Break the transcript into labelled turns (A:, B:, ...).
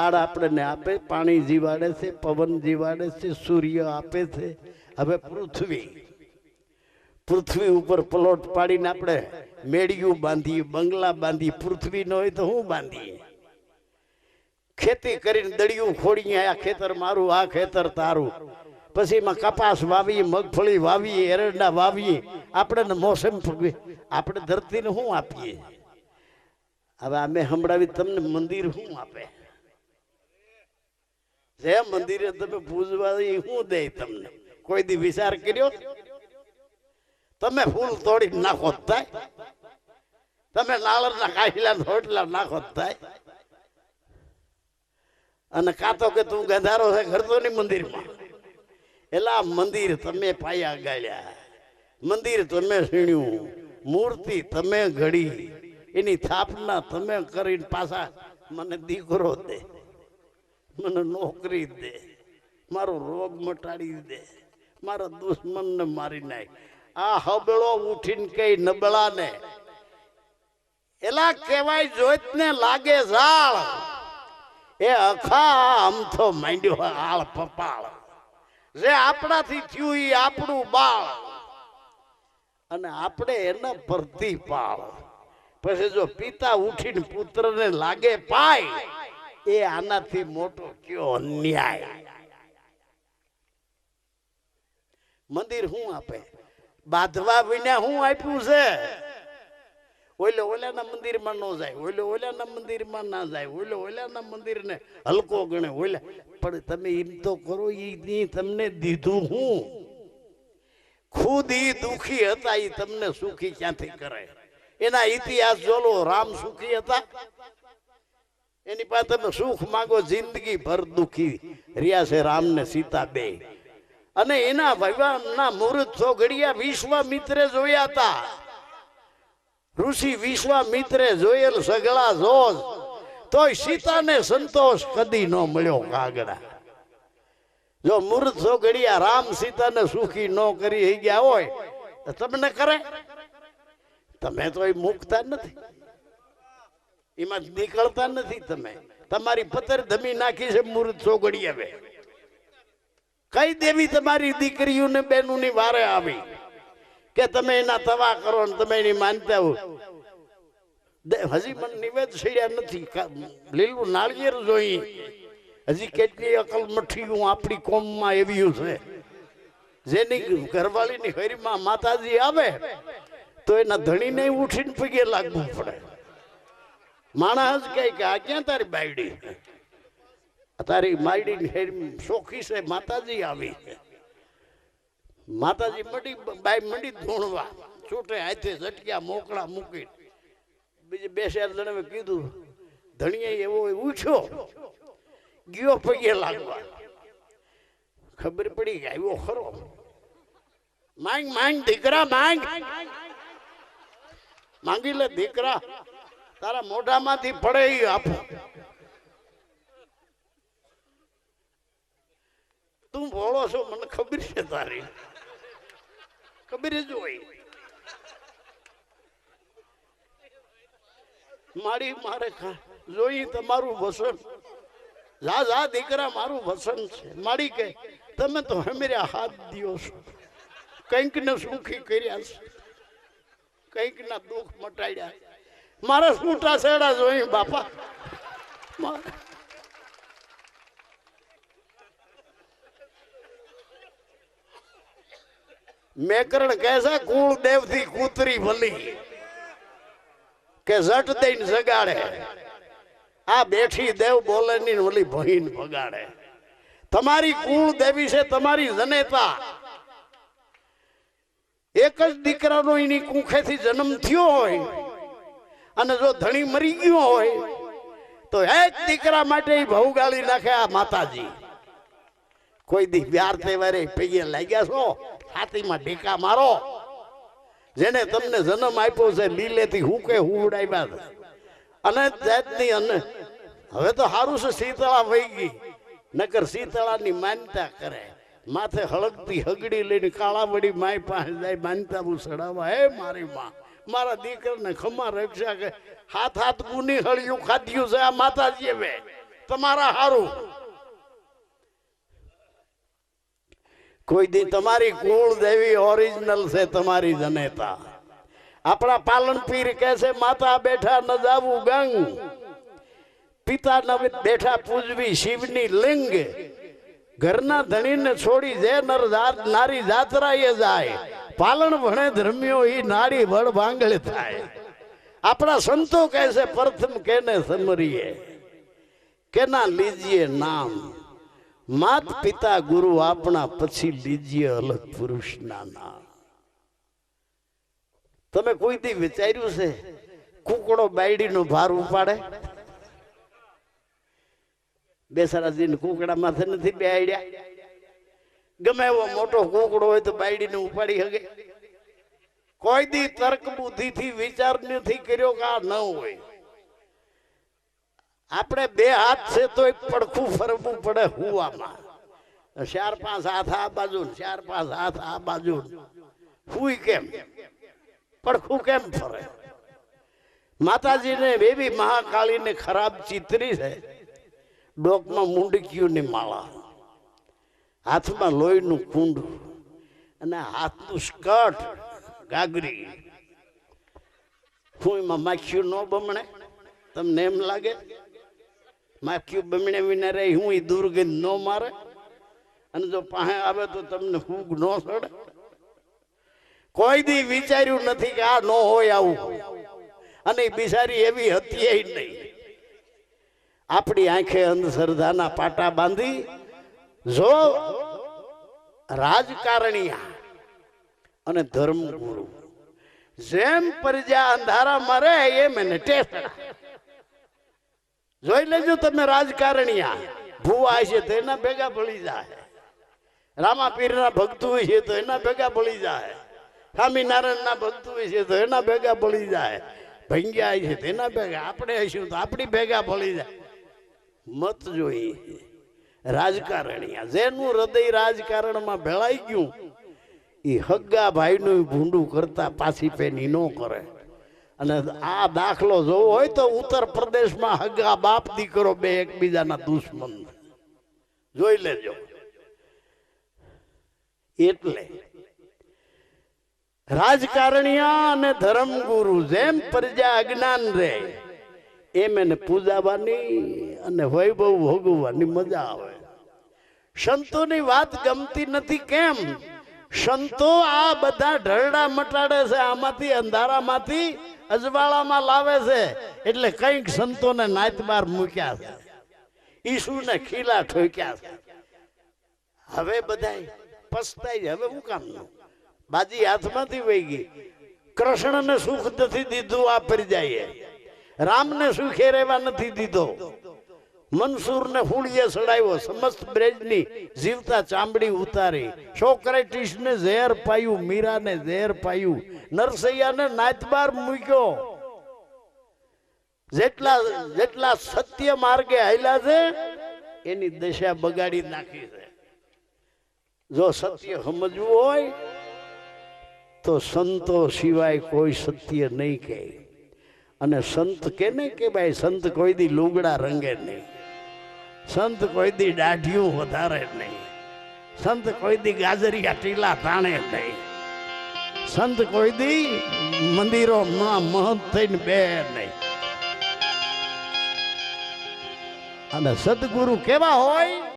A: ઝાડ આપણને આપે, પાણી જીવાડે છે, પવન જીવાડે છે, સૂર્ય આપે છે. હવે પૃથ્વી. પૃથ્વી ઉપર પ્લોટ પાડીને આપણે મેળિયું બાંધીએ, બંગલા બાંધી પૃથ્વી ન હોય તો હું બાંધીએ? ખેતી કરીને દળિયું ખોડીએ, આ ખેતર મારું, આ ખેતર તારું. પછી એમાં કપાસ વાવીએ, મગફળી વાવીએ, એરંડા વાવીએ. આપણે મોસમ. આપણે ધરતીને શું આપીએ? હવે અમે હમણાં તમને મંદિર શું આપે? જે મંદિરે તમે પૂજવા એ શું દે તમને. કોઈ દી વિચાર કર્યો? તમે ફૂલ તોડી નાખો થાય. તમે નાળરના કાઢીલા રોટલા નાખો થાય. અને કાતો કે તું ગંધારો છે ઘરતો નહીં મંદિરમાં. એટલે આ મંદિર તમે પાયા ગાળ્યા. મંદિર તમે સીણ્યું મૂર્તિ તમે ઘડી. એની સ્થાપના તમે કરીને પાછા મને દીકરો દે. મને નોકરી દે, મારો રોગ મટાડી દે, મારા દુશ્મનને મારી નાખ. આ હબળો ઉઠીને કઈ નબળાને, એલા કહેવાય જોઈતને લાગે ઝાળ એ અખા આમ તો માંડ્યો આળ પપાળ. જે આપણાથી થયું એ આપણું બાળ. અને આપણે એના પરથી પાળ. પછી જો પિતા ઉઠીને પુત્રને લાગે પાય એ આનાથી મોટો કયો અન્યાય? મંદિર શું આપે? બાંધવા વિના શું આપ્યું છે? ઓલે ઓલાના મંદિરમાં ન જાય, ઓલે ઓલાના મંદિરમાં ના જાય, ઓલે ઓલાના મંદિરને હલકો ગણે, ઓલા. પણ તમે એમ તો કરો, ઈ તમને દીધું હું. ખુદ ઈ દુખી હતા એ તમને સુખી ક્યાંથી કરે? એના ઇતિહાસ જોલો, રામ સુખી હતા? એની પાસે તમે સુખ માગો, જિંદગી ભર દુખી. રહ્યા છે રામ ને સીતા બે. અને એના વિવાહના મુહૂર્ત સોગડિયા વિશ્વામિત્રે જોયા હતા. ઋષિ વિશ્વામિત્રે જોયેલ સગળા જોશ તોય સીતાને સંતોષ કદી ન મળ્યો કાગડા. જો મુહૂર્ત સોગડિયા રામ સીતાને સુખી ન કરી ગયા હોય તમને કરે તમે તો એ મુકતા નથી. એમાં નીકળતા નથી તમે. તમારી પથ્થર ધમી નાખી છે, મૂર્ત સોગડી આવે કઈ દેવી તમારી દીકરીઓને બેનુની વારે આવી કે તમે એના તવા કરો ને તમે એની માનતા હો? હજી મને નિવેદ છેડ્યા નથી. લીલું નાળિયેર જોઈ. હજી કેટલી અકલ મઠીયું આપણી કોમમાં એવી છે. જેની ઘરવાળીની હરીમાં માતાજી આવે, તો એના ધણીને ઉઠીને પગે લાગવું પડે. માણસ કે, આ ક્યાં તારી બાયડી? તારી માયડી સોખી છે, માતાજી આવી. માતાજી મંડી, બાઈ મંડી ધૂણવા, છૂટે હાથે ઝટક્યા, મોકળા મૂકી બીજે બે શેર જણાવે કીધું ધણીએ એવો ઉઠ્યો, ગયો પગે લાગવા. ખબર પડી કે આવ્યો ખરો. માંગ માંગ, દીકરા, માંગ. માંગી લે, દીકરા. તારા મોઢામાંથી પડે આપો તું ભોળો છો, મને ખબર છે તારી. ખબર જ હોય. મારી, મારે જોઈ તમારું વસન. લા લા દીકરા, મારું વસન છે. મારી કે, તમે તો હમેર્યા હાથ દિયો છો. કંઈક ને સુખી કર્યા છે. કંઈક ના દુઃખ મટાડ્યા મારા સ્કૂટા છેડા જોઈ, બાપા. મેકરણ કહે છે કુળ દેવથી કૂતરી ભલી. કે ઝટ દઈને જગાડે. આ બેઠી દેવ બોલે ની ઓલી ભહીન ભગાડે. તમારી કુળ દેવી છે, તમારી જનેતા. એક જ દીકરાનો એની કુંખેથી જન્મ થયો હોય. અને જો ધણી મરી ગયો હોય, તો એક દીકરા માટે ભવ ગાળી નાખે આ માતાજી. કોઈ દી વ્યાર તહેવારે પૈયે લાગ્યા છો છાતીમાં ઢીકા મારો. જેને તમને જન્મ આપ્યો છે, લીલેથી હું કે હુવડાવ્યા છે. અને જાતની અને, હવે તો સારું છે, શીતળા વહી ગઈ. નકર શીતળાની માનતા કરે. માથે હળગતી હગડી લઈને કાળાવડી માય પાસે જાય, માનતા હું સડાવવા હે મારી માં. મારા દીકરાને ખમા રક્ષા કે હાથ હાથ ગુની હળિયું ખાધ્યું છે આ માતાજી હવે તમારા હારું. કોઈ દી તમારી કુળ દેવી ઓરિજિનલ છે તમારી જનેતા. આપણા પાલન પીર છે, માતા બેઠા ન જાવું ગંગ. પિતા ન બેઠા પૂજવી શિવની લિંગ. ઘરના ધણીને છોડી જે નર નારી જાત્રાએ જાય. પાલન ભણે ધર્મ્યો એ નાડી વડ ભાંગળ થાય. આપણા સંતો કહે છે, પ્રથમ કેને સમરીએ? કેના લીજીએ નામ? માત પિતા ગુરુ આપણા પછી લીજીએ અલગ પુરુષના નામ. તમે કોઈ દી વિચાર્યું છે, કુકડો બાયડીનો ભાર ઉપાડે? બેસરાજીને કુકડા માથે નથી બેડ્યા ગમે એવો મોટો કુકડો હોય તો બાયડીને ઉપાડી શકે કોઈ દી તર્ક બુદ્ધિથી વિચાર નથી કર્યો કે આ ન હોય. આપણે બે હાથ છે તોય પડખું ફરવું પડે હુવામાં ચાર પાંચ હાથ આ બાજુ ચાર પાંચ હાથ આ બાજુ. હુઈ કેમ? પડખું કેમ ફરે? માતાજીને એવી મહાકાળીને ખરાબ ચિતરી છે. ડોકમાં મુંડકીઓની માળા. હાથમાં લોહીનું કુંડ અને હાથનું સ્કર્ટ ગાગરી. હું એમાં માખ્યું ન બમણે. તમને એમ લાગે? માખ્યું બમણે વિના રહી, હું એ દુર્ગંધ ન મારે. અને જો પાસે આવે તો તમને ફૂગ ન સડે. કોઈ દી વિચાર્યું નથી કે આ ન હોય આવું. અને બિચારી એવી હતી નહીં. આપણી આંખે અંધશ્રદ્ધાના પાટા બાંધી જો રાજકારણીયા અને ધર્મગુરુ, જેમ પ્રજા અંધારા મરે, એમ એને ટેસ્ટ જોઈ લેજો તમે રાજકારણીયા, ભૂવા છે તો એના ભેગા ભળી જાય. રામાપીરના ભક્તો છે તો એના ભેગા ભળી જાય. સ્વામિનારાયણના ભક્તો છે તો એના ભેગા ભળી જાય. ભંગ્યા છે તો એના ભેગા, આપણે હશું તો આપણી ભેગા ભળી જાય. મત જોઈ. રાજકારણીયા. જેનું હૃદય રાજકારણમાં ભેળાઈ ગયું, એ હગ્ગા ભાઈનું ભૂંડું કરતા પાછી પેની ન કરે. અને આ દાખલો જોવો હોય તો ઉત્તર પ્રદેશમાં હગ્ગા બાપ દીકરો બે એકબીજાના દુશ્મન. જોઈ લેજો. એટલે રાજકારણીયા અને ધર્મગુરુ જેમ પ્રજા અજ્ઞાન રહે એમ એને પૂજાવાની અને વૈભવ ભોગવવાની મજા આવે. સંતોની વાત ગમતી નથી કેમ? સંતો આ બધા ઢરડા મટાડે છે, આમાંથી, અંધારામાંથી, અજવાળામાં લાવે છે. એટલે કંઈક સંતોને નાતબાર મૂક્યા છે. ઈસુને ખીલા ઠોક્યા છે. હવે બધા પસ્તાય. હવે હું કામ બાજી હાથમાંથી વહી ગઈ. કૃષ્ણને સુખ નથી દીધું, આ જાય રામને સુખે રહેવા નથી દીધો. મનસૂરને હુળીએ સડાવ્યો. સમસ્ત બ્રેજની જીવતા ચામડી ઉતારી. સોક્રેટિસને ઝેર પાયું, મીરાને ઝેર પાયું. નરસૈયાને નાતબાર મૂક્યો. જેટલા જેટલા સત્ય માર્ગે હાલ્યા છે, એની દશા બગાડી નાખી છે. જો સત્ય સમજવું હોય, તો સંતો સિવાય કોઈ સત્ય નહીં કહે. અને સંત કે ભાઈ સંત કોઈ દી લુગડા રંગે નહીં. સંત કોઈ દી દાઢિયું વધારે નહીં. સંત કોઈ દી ગાજરિયા ટીલા તાણે નહીં. સંત કોઈ દી મંદિરોમાં મહંત થઈને બે નહીં. અને સદગુરુ કેવા હોય?